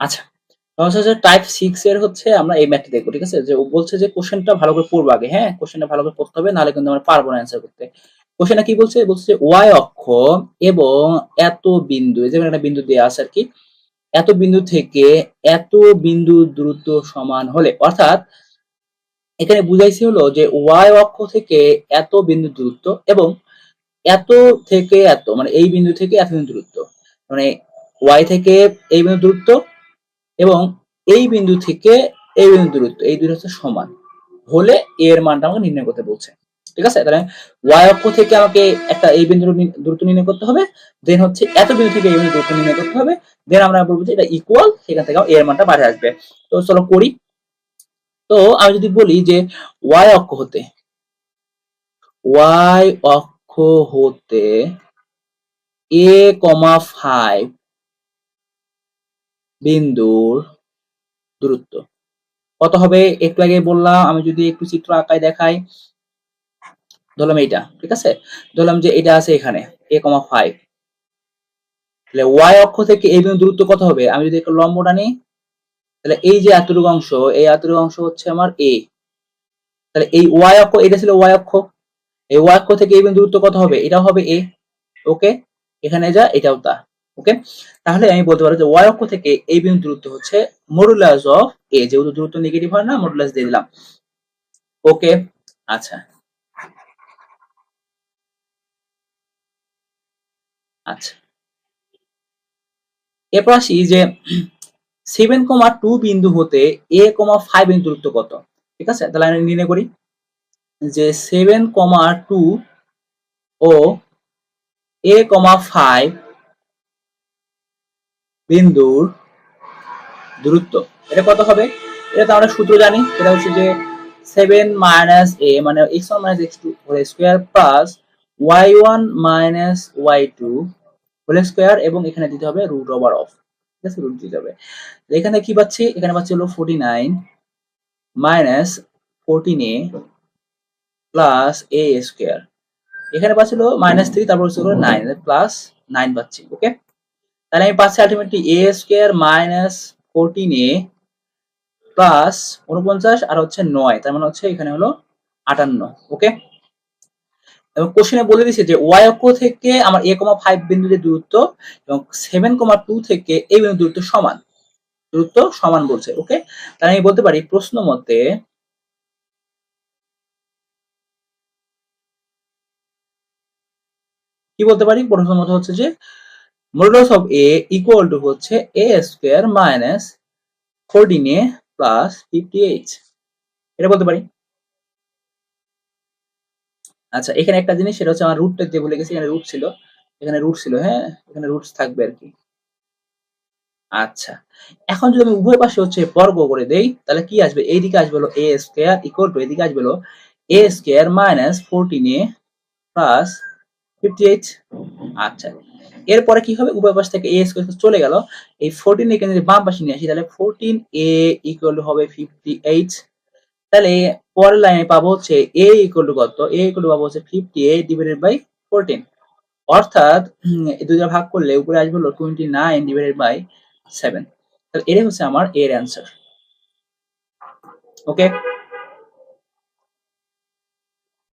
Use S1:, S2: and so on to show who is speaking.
S1: আচ্ছা হচ্ছে type six এর হচ্ছে আমরা এই ম্যাথটি দেখব, ঠিক আছে? যে ও বলছে যে কোশ্চেনটা ভালো করে পড়ব আগে হ্যাঁ? কোশ্চেনটা ভালো করে পড়তে হবে, নাহলে কিন্তু আমরা পারব না অ্যান্সার করতে। কোশ্চেনটা কি বলছে? বলছে যে ওয়াই অক্ষ এবং এত বিন্দু যে একটা বিন্দু দেওয়া আছে আর কি, এত বিন্দু থেকে এত বিন্দু দূরত্ব সমান হলে, অর্থাৎ এখানে বুঝাইছে হলো যে ওয়াই অক্ষ থেকে এত বিন্দু দূরত্ব এবং এত থেকে এত মানে এই বিন্দু থেকে এত বিন্দু দূরত্ব মানে ওয়াই থেকে এই বিন্দু দূরত্ব এবং এই বিন্দু থেকে এই বিন্দু দূরত্ব, এই হচ্ছে সমান। হলে এর মানটা আমাকে নির্ণয় করতে বলছে। ঠিক আছে? তাহলে ওয়াই অক্ষ থেকে আমাকে একটা এই বিন্দুর দূরত্ব নির্ণয় করতে হবে। দেন হচ্ছে এত বিন্দু থেকে এই বিন্দু দূরত্ব নির্ণয় করতে হবে। দেন আমরা বলব যে এটা ইকুয়াল সেখান থেকে এর মানটা বাইরে আসবে। তো চলো করি। তো আমি যদি বলি যে ওয়াই অক্ষ হতে ওয়াই অক্ষ হতে এ কমা ফাইভ বিন্দুর দূরত্ব। কত হবে? একটু আগে বললাম, আমি যদি একটু চিত্র আঁকায় দেখাই, ধরলাম এইটা, ঠিক আছে? ধরলাম যে এটা আছে এখানে, এ কমা ফাইভ। তাহলে ওয়াই অক্ষ থেকে এই বিন্দু দূরত্ব কত হবে? আমি যদি একটু লম্ব টানি, তাহলে এই যে এতটুকু অংশ, এই এতটুকু অংশ হচ্ছে আমার এ। তাহলে এই ওয়াই অক্ষ, এটা ছিল ওয়াই অক্ষ। এই ওয়াই অক্ষ থেকে এই বিন্দু দূরত্ব কত হবে? এটাও হবে এ। ওকে? এখানে যা, এটাও তা। ওকে তাহলে আমি বলতে পারব যে ওয়াই অক্ষ থেকে এই বিন্দু দূরত্ব হচ্ছে মডুলাস অফ এ যেহেতু দূরত্ব নেগেটিভ হয় না মডুলাস দিয়ে দিলাম। ওকে আচ্ছা। আচ্ছা। এরপর আসি যে সেভেন কমা টু বিন্দু হতে এ কমা ফাইভ বিন্দু দূরত্ব কত? ঠিক আছে? তাহলে আমি নির্ণয় করি যে সেভেন কমা টু ও এ কমা ফাইভ বিন্দুর দূরত্ব। এটা কত হবে? এটা তো আমরা সূত্র জানি। এটা হচ্ছে যে সেভেন মাইনাস এ মানে x one minus x two whole square plus y one minus y two whole square এবং এখানে দিতে হবে রুট ওভার অফ ঠিক আছে? রুট দিতে হবে। এখানে কি পাচ্ছি? এখানে পাচ্ছি হলো forty nine minus fourteen a plus a square এখানে পাচ্ছিল মাইনাস থ্রি তারপর হচ্ছে নাইন প্লাস নাইন পাচ্ছি ওকে তাহলে আমি পাচ্ছি ultimately a square minus fourteen a plus উনপঞ্চাশ আর হচ্ছে নয়, তার মানে হচ্ছে এখানে হলো আটান্ন ওকে এবং কোশ্চেনে বলে দিছে যে ওয়াই অক্ষ থেকে আমার এ কমা ফাইভ বিন্দু যে দূরত্ব এবং সেভেন কমা টু থেকে এই বিন্দু দূরত্ব সমান দূরত্ব সমান বলছে ওকে তাহলে আমি বলতে পারি প্রশ্ন মতে কি বলতে পারি? প্রশ্ন মতে হচ্ছে যে modulus of a equal to হচ্ছে a square minus fourteen a plus fifty eight এটা বলতে পারি? আচ্ছা এখানে একটা জিনিস, সেটা হচ্ছে আমার রুটটা দিয়ে বলে গেছি এখানে রুট ছিল। এখানে রুট ছিল হ্যাঁ? এখানে রুটস থাকবে আর কি। আচ্ছা এখন যদি আমি উভয় পাশে হচ্ছে বর্গ করে দেই, তাহলে কি আসবে? এইদিকে আসবে হলো এ স্কোয়ার ইকুয়াল টু এদিকে আসবে হলো a square minus fourteen a plus fifty eight আচ্ছা এরপরে কি হবে? উভয় পাশ থেকে এ স্কোয়ার চলে গেল। এই ফোরটিন এখানে যদি বাম পাশে নিয়ে আসি, তাহলে ফোরটিন এ ইকুয়াল হবে ফিফটি এইট তাহলে পরের লাইনে পাবো হচ্ছে এ ইকুয়াল টু কত? এ ইকুয়াল টু পাবো হচ্ছে fifty eight divided by fourteen অর্থাৎ দুইটা ভাগ করলে উপরে আসবে হলো twenty nine divided by seven তাহলে এটাই হচ্ছে আমার এর অ্যান্সার ওকে